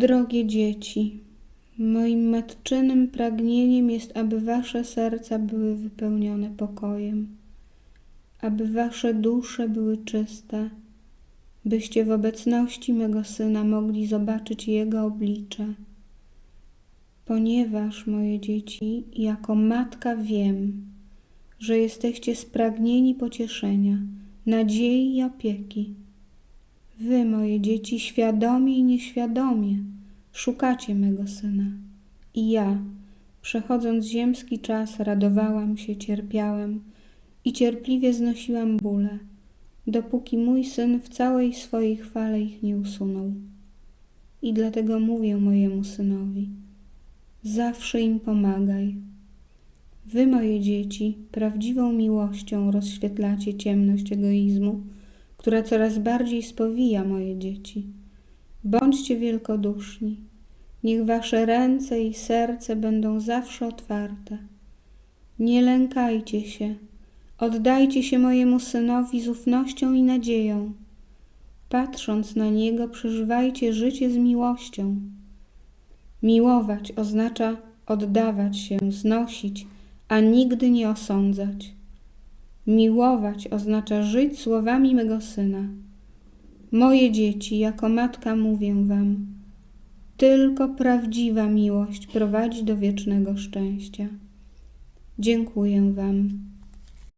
Drogie dzieci, moim matczynym pragnieniem jest, aby wasze serca były wypełnione pokojem, aby wasze dusze były czyste, byście w obecności mego Syna mogli zobaczyć Jego oblicze. Ponieważ, moje dzieci, jako matka wiem, że jesteście spragnieni pocieszenia, nadziei i opieki. Wy, moje dzieci, świadomie i nieświadomie szukacie mego Syna. I ja, przechodząc ziemski czas, radowałam się, cierpiałem i cierpliwie znosiłam bóle, dopóki mój Syn w całej swojej chwale ich nie usunął. I dlatego mówię mojemu Synowi, zawsze im pomagaj. Wy, moje dzieci, prawdziwą miłością rozświetlacie ciemność egoizmu, która coraz bardziej spowija moje dzieci. Bądźcie wielkoduszni. Niech wasze ręce i serce będą zawsze otwarte. Nie lękajcie się. Oddajcie się mojemu synowi z ufnością i nadzieją. Patrząc na niego, przeżywajcie życie z miłością. Miłować oznacza oddawać się, znosić, a nigdy nie osądzać. Miłować oznacza żyć słowami mego syna. Moje dzieci, jako matka mówię wam, tylko prawdziwa miłość prowadzi do wiecznego szczęścia. Dziękuję wam.